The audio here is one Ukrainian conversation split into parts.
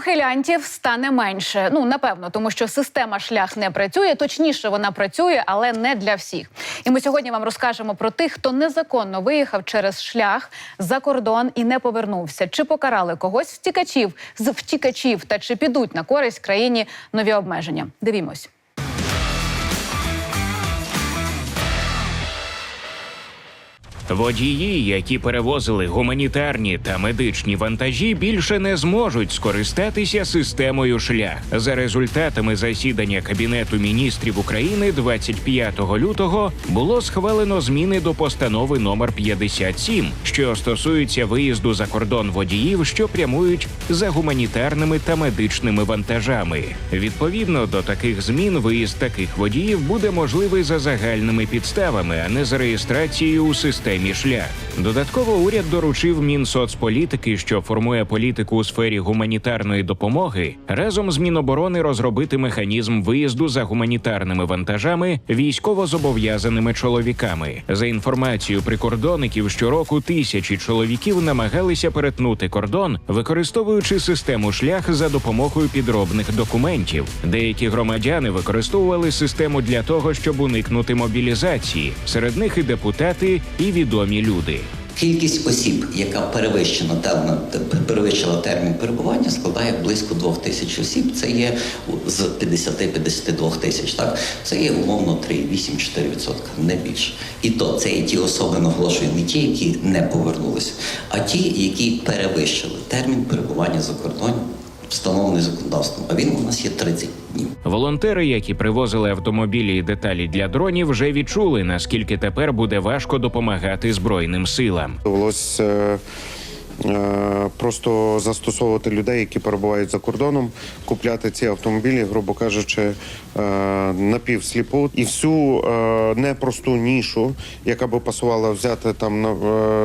Ухилянтів стане менше. Ну напевно, тому що система шлях не працює. Точніше, вона працює, але не для всіх. І ми сьогодні вам розкажемо про тих, хто незаконно виїхав через шлях за кордон і не повернувся. Чи покарали когось втікачів з втікачів та чи підуть на користь країні нові обмеження? Дивімось. Водії, які перевозили гуманітарні та медичні вантажі, більше не зможуть скористатися системою шлях. За результатами засідання Кабінету міністрів України 25 лютого було схвалено зміни до постанови номер 57, що стосуються виїзду за кордон водіїв, що прямують за гуманітарними та медичними вантажами. Відповідно до таких змін, виїзд таких водіїв буде можливий за загальними підставами, а не за реєстрацією у системі шлях. Додатково уряд доручив Мінсоцполітики, що формує політику у сфері гуманітарної допомоги, разом з Міноборони розробити механізм виїзду за гуманітарними вантажами військовозобов'язаними чоловіками. За інформацією прикордонників, щороку тисячі чоловіків намагалися перетнути кордон, використовуючи систему шлях за допомогою підробних документів. Деякі громадяни використовували систему для того, щоб уникнути мобілізації. Серед них і депутати, і відомі люди. Кількість осіб, яка перевищена термін, перевищила термін перебування, складає близько двох тисяч осіб. Це є з 50-52 тисяч. Так це є умовно 3,8-4%, не більше. І то це є ті особи, наголошую, не ті, які не повернулися, а ті, які перевищили термін перебування за кордоном, встановлений законодавством. А він у нас є 30 днів. Волонтери, які привозили автомобілі і деталі для дронів, вже відчули наскільки тепер буде важко допомагати збройним силам. Довелося е, просто застосовувати людей, які перебувають за кордоном, купляти ці автомобілі, грубо кажучи, е, напівсліпу. І всю е, непросту нішу, яка би пасувала взяти там, на,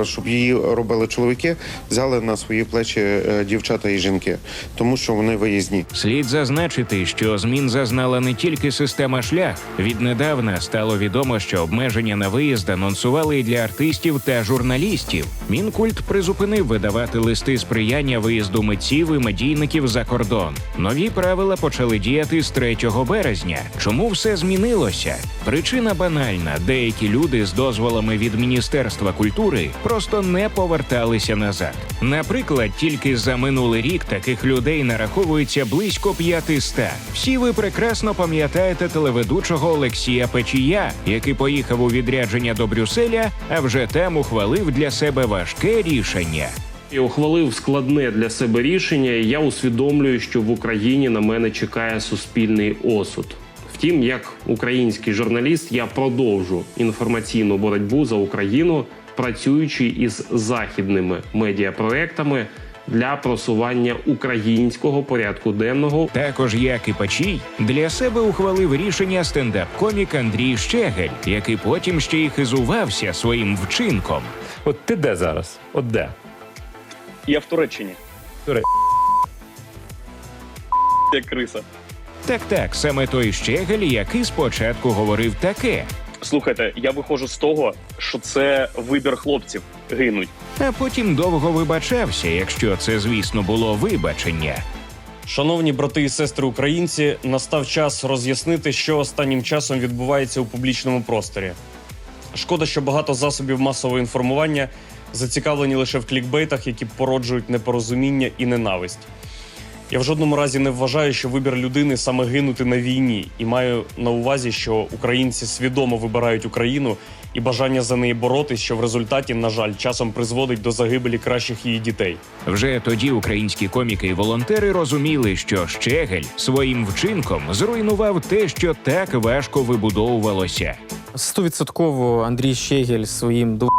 е, щоб її робили чоловіки, взяли на свої плечі е, дівчата і жінки, тому що вони виїзні. Слід зазначити, що змін зазнала не тільки система шлях. Віднедавна стало відомо, що обмеження на виїзд анонсували і для артистів та журналістів. Мінкульт призупинив видавати листи сприяння виїзду митців і медійників за кордон. Нові правила почали діяти з 3 березня. Чому все змінилося? Причина банальна: деякі люди з дозволами від Міністерства культури просто не поверталися назад. Наприклад, тільки за минулий рік таких людей нараховується близько 500. Всі ви прекрасно пам'ятаєте телеведучого Олексія Печія, який поїхав у відрядження до Брюсселя, а вже там ухвалив для себе важке рішення. І ухвалив складне для себе рішення. і Я усвідомлюю, що в Україні на мене чекає суспільний осуд. Втім, як український журналіст, я продовжу інформаційну боротьбу за Україну, працюючи із західними медіапроектами для просування українського порядку денного Також, як і Пачій, для себе ухвалив рішення стендап-комік Андрій Щегель, який потім ще й хизувався своїм вчинком. От ти де зараз? От де? Я в Туреччині. Туре- Як криса. Так, так, саме той Щегель, який спочатку говорив таке, Слухайте, я виходжу з того, що це вибір хлопців гинуть. а потім довго вибачався, якщо це, звісно, було вибачення. Шановні брати і сестри українці, настав час роз'яснити, що останнім часом відбувається у публічному просторі. Шкода, що багато засобів масового інформування зацікавлені лише в клікбейтах, які породжують непорозуміння і ненависть. Я в жодному разі не вважаю, що вибір людини саме гинути на війні, і маю на увазі, що українці свідомо вибирають Україну і бажання за неї боротись, що в результаті, на жаль, часом призводить до загибелі кращих її дітей. Вже тоді українські коміки і волонтери розуміли, що Щегель своїм вчинком зруйнував те, що так важко вибудовувалося. Стовідсотково Андрій Щегель своїм до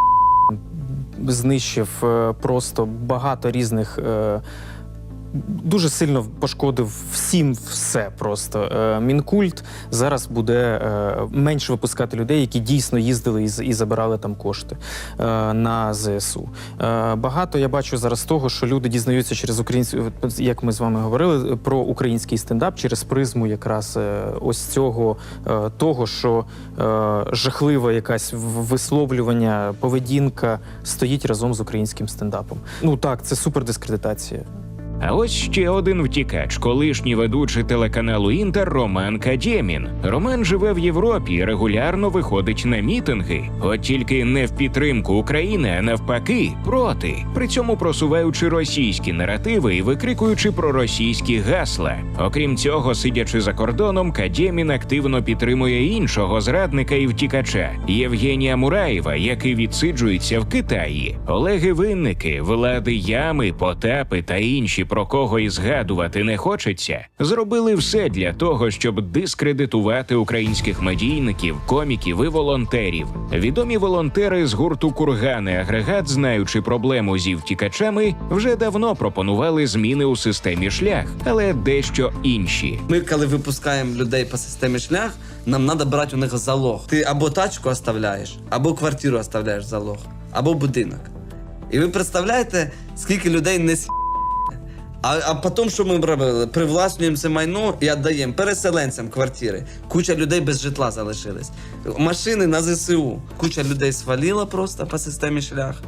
знищив е, просто багато різних. Дуже сильно пошкодив всім все просто. Е, Мінкульт зараз буде е, менше випускати людей, які дійсно їздили і, забирали там кошти е, на ЗСУ. Багато я бачу зараз того, що люди дізнаються через українську, як ми з вами говорили, про український стендап через призму якраз ось цього того, що жахлива якась висловлювання, поведінка стоїть разом з українським стендапом. Ну так, це супер дискредитація. А ось ще один втікач, колишній ведучий телеканалу Інтер Роман Кадємін. Роман живе в Європі і регулярно виходить на мітинги. От тільки не в підтримку України, а навпаки, проти. При цьому просуваючи російські наративи і викрикуючи проросійські гасла. Окрім цього, сидячи за кордоном, Кадємін активно підтримує іншого зрадника і втікача Євгенія Мураєва, який відсиджується в Китаї. Олеги Винники, влади Ями, Потапи та інші, про кого і згадувати не хочеться, зробили все для того, щоб дискредитувати українських медійників, коміків і волонтерів. Відомі волонтери з гурту Кургани Агрегат, знаючи проблему зі втікачами, вже давно пропонували зміни у системі шлях, але дещо інші. Ми, коли випускаємо людей по системі шлях, нам треба брати у них залог. Ти або тачку оставляєш, або квартиру оставляєш залог, або будинок. І ви представляєте, скільки людей не с... А, а потім, що ми робили? Привласнюємо це майно і віддаємо переселенцям квартири. Куча людей без житла залишились. Машини на ЗСУ. Куча людей свалила просто по системі шлях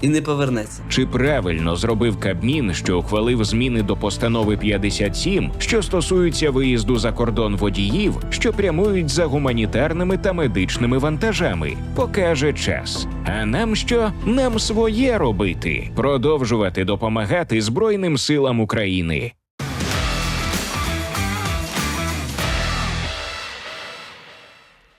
і не повернеться. Чи правильно зробив Кабмін, що ухвалив зміни до постанови 57, що стосуються виїзду за кордон водіїв, що прямують за гуманітарними та медичними вантажами? Покаже час. А нам що? Нам своє робити, продовжувати допомагати Збройним силам України.